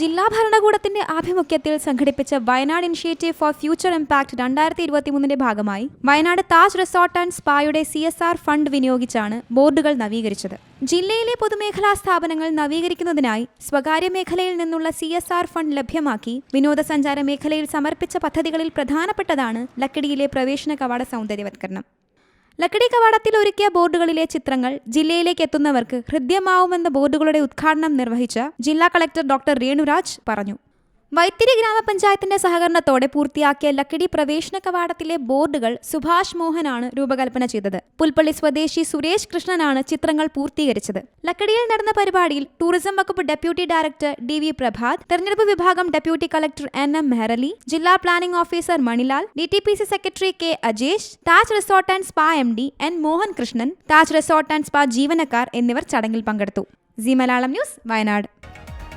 ജില്ലാ ഭരണകൂടത്തിന്റെ ആഭിമുഖ്യത്തിൽ സംഘടിപ്പിച്ച Wayanad initiative for future impact രണ്ടായിരത്തി ഇരുപത്തിമൂന്നിന്റെ ഭാഗമായി വയനാട് താജ് റിസോർട്ട് ആൻഡ് സ്പായുടെ സി ഫണ്ട് വിനിയോഗിച്ചാണ് ബോർഡുകൾ നവീകരിച്ചത്. ജില്ലയിലെ പൊതുമേഖലാ സ്ഥാപനങ്ങൾ നവീകരിക്കുന്നതിനായി സ്വകാര്യ മേഖലയിൽ നിന്നുള്ള സി എസ് ആർ ഫണ്ട് ലഭ്യമാക്കി വിനോദസഞ്ചാര മേഖലയിൽ സമർപ്പിച്ച പദ്ധതികളിൽ പ്രധാനപ്പെട്ടതാണ് ലക്കിടിയിലെ പ്രവേശന കവാട സൗന്ദര്യവത്കരണം. ലക്കിടി കവാടത്തിൽ ഒരുക്കിയ ബോർഡുകളിലെ ചിത്രങ്ങൾ ജില്ലയിലേക്ക് എത്തുന്നവർക്ക് ഹൃദ്യമാവുമെന്ന ബോർഡുകളുടെ ഉദ്ഘാടനം നിർവഹിച്ച ജില്ലാ കളക്ടർ ഡോക്ടർ രേണുരാജ് പറഞ്ഞു. വൈത്തിരി ഗ്രാമപഞ്ചായത്തിന്റെ സഹകരണത്തോടെ പൂർത്തിയാക്കിയ ലക്കിടി പ്രവേശന കവാടത്തിലെ ബോർഡുകൾ സുഭാഷ് മോഹനാണ് രൂപകൽപ്പന ചെയ്തത്. പുൽപ്പള്ളി സ്വദേശി സുരേഷ് കൃഷ്ണനാണ് ചിത്രങ്ങൾ പൂർത്തീകരിച്ചത്. ലക്കിടിയിൽ നടന്ന പരിപാടിയിൽ ടൂറിസം വകുപ്പ് deputy director D V Prabhat തെരഞ്ഞെടുപ്പ് വിഭാഗം deputy collector N M Meharali ജില്ലാ planning officer Manilal D T P C secretary K Ajesh Taj resort and spa M D N Mohan Krishnan Taj resort and spa ജീവനക്കാർ എന്നിവർ ചടങ്ങിൽ പങ്കെടുത്തു. C Malayalam news Wayanad.